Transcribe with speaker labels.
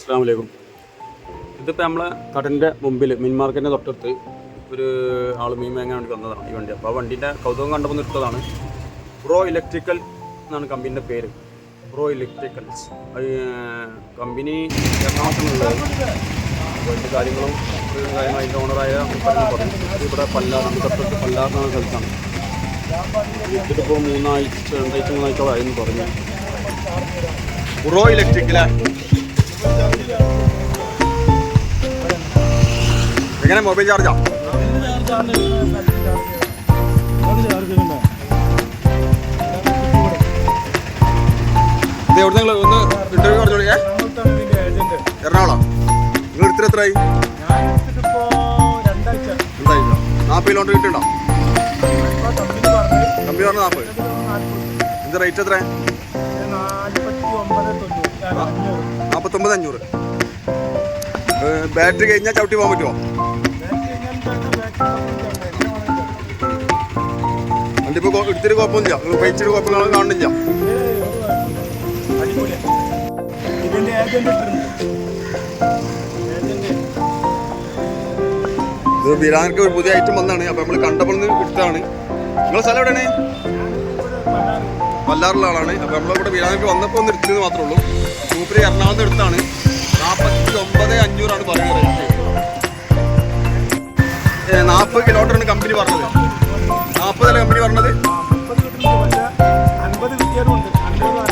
Speaker 1: അസ്സാം വലൈക്കും ഇതിപ്പോൾ നമ്മളെ കടന്റെ മുമ്പിൽ മീൻ മാർക്കറ്റിന്റെ തൊട്ടടുത്ത് ഒരു ആൾ മീൻ വാങ്ങാൻ വേണ്ടി വന്നതാണ് ഈ വണ്ടി. അപ്പോൾ ആ വണ്ടീന്റെ കൗതുകം കണ്ടപ്പോൾ നിർത്തതാണ്. പ്രോ ഇലക്ട്രിക്കൽ എന്നാണ് കമ്പനീന്റെ പേര്. പ്രോ ഇലക്ട്രിക്കൽസ് കമ്പനി എറണാകുളത്തുള്ള അതിന്റെ കാര്യങ്ങളും കാര്യങ്ങളും അതിന്റെ ഓണറായ പറഞ്ഞു. ഇവിടെ നമ്മുടെ തൊട്ടടുത്ത് പല്ലാർ എന്ന സ്ഥലത്താണ്. ഇതിപ്പോൾ മൂന്നാഴ്ച രണ്ടാഴ്ച മൂന്നാഴ്ചകളായിരുന്നു പറഞ്ഞു. പ്രോ ഇലക്ട്രിക്കലാ എങ്ങനെ മൊബൈൽ ചാർജാ ഇത് എവിടെ നിങ്ങൾ ഒന്ന് ഇന്റർവ്യൂ പറഞ്ഞു എറണാകുളം. നിങ്ങൾ എടുത്തിട്ട് എത്രയായി എന്തായില്ല നാൽപ്പത് കിലോമീറ്റർ കിട്ടുണ്ടോ കമ്പനി പറഞ്ഞ നാൽപ്പത് ഇത് റേറ്റ് എത്ര നാൽപ്പത്തൊമ്പത് അഞ്ഞൂറ്. ബാറ്ററി കഴിഞ്ഞാൽ ചവിട്ടി പോകാൻ പറ്റുമോ വണ്ടി ഇപ്പോൾ എടുത്തിട്ട് കുഴപ്പമൊന്നുമില്ല. നിങ്ങൾ ഉപയോഗിച്ചിട്ട് കുഴപ്പങ്ങൾ കാണുന്നില്ല.
Speaker 2: ഇതിന്റെ ഏജന്റ്
Speaker 1: ഇത് ബിരാനക്ക് ഒരു പുതിയ ഐറ്റം വന്നാണ് അപ്പൊ നമ്മൾ കണ്ടപ്പോൾ എടുത്താണ് നിങ്ങളെ സ്ഥലം എവിടെയാണ്? വല്ലാറുള്ള ആളാണ്. അപ്പൊ നമ്മളിവിടെ ബിരാനക്ക് വന്നപ്പോൾ ഒന്ന് എടുത്തത് മാത്രമേ ഉള്ളൂ. സൂപ്പർ എറണാകുളത്ത് എടുത്താണ്. നാൽപ്പത്തി ഒമ്പത് അഞ്ഞൂറാണ് പറയുന്നത്. നാപ്പത് നാൽപ്പത് കിലോമീറ്ററാണ് കമ്പനി പറഞ്ഞത്. വരണത് അൻപത് വിദ്യാർത്ഥി ഉണ്ട് അൻപത്